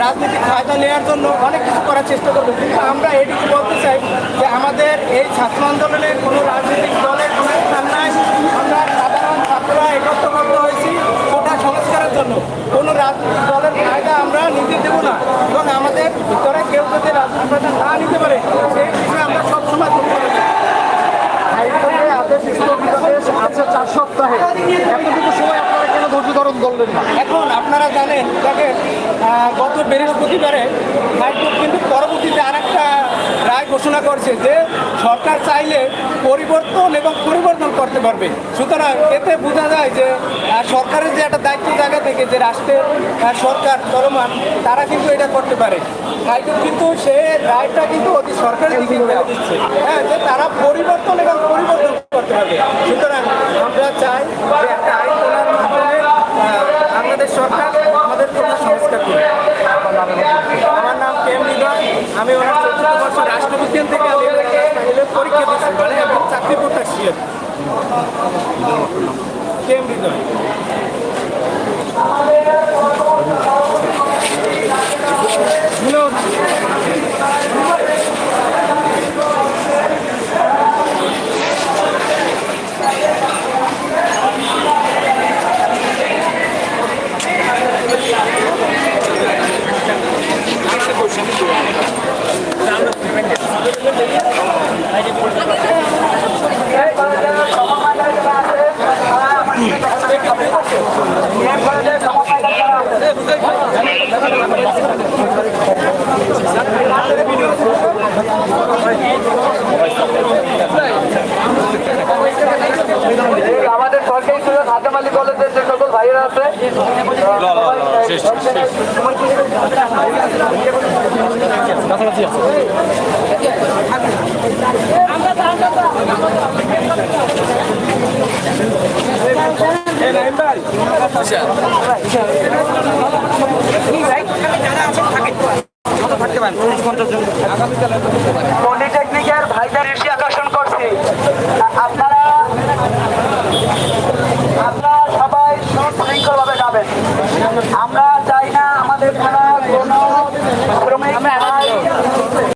রাজনৈতিক ফায়দা নেওয়ার জন্য অনেক কিছু করার চেষ্টা করবে। কিন্তু আমরা এটুকু বলতে চাই যে আমাদের এই ছাত্র আন্দোলনের কোনো রাজনৈতিক দলের কোনো স্থান নাই। আমরা সাধারণ ছাত্ররা একত্রবদ্ধ হয়েছি ওটা সংস্কারের জন্য। কোনো রাজনৈতিক দলের ফায়দা আমরা নিতে দেবো না। এবং আমাদের ভিতরে কেউ যদি রাজনৈতিক ফায়দা না নিতে পারে, সেই বিষয়ে আমরা সবসময় আছে চার সপ্তাহে। এতটুকু ধারণ করলেন না। এখন আপনারা জানেন আহ, গত বৃহস্পতিবারে হাইকোর্ট কিন্তু পরবর্তীতে আরেকটা রায় ঘোষণা করছে যে সরকার চাইলে পরিবর্তন এবং পরিবর্তন করতে পারবে। সুতরাং এতে বোঝা যায় যে সরকারের যে একটা দায়িত্ব জায়গা থেকে যে রাষ্ট্রের সরকার চলমান তারা কিন্তু এটা করতে পারে। হাইকোর্ট কিন্তু সে রায়টা কিন্তু অতি সরকারের দিকে দিচ্ছে। হ্যাঁ যে তারা পরিবর্তন এবং পরিবর্তন করতে হবে সুতরাং আমরা চাই যে সরকার আমাদের কোনো সংস্কার করবে আমার নাম কে এম আমি ওনার চতুর্থ বর্ষ রাষ্ট্রবিজ্ঞান থেকে আমি পরীক্ষা দিচ্ছি মানে এবং চাকরি কি। কে এম হৃদয় আমাদের সরকারি সুযোগ হাতেম আলী কলেজের যে সকল ভাইয়েরা আছে। পলিটেকনিকের ভাইদের আকর্ষণ করছি। আপনারা আপনারা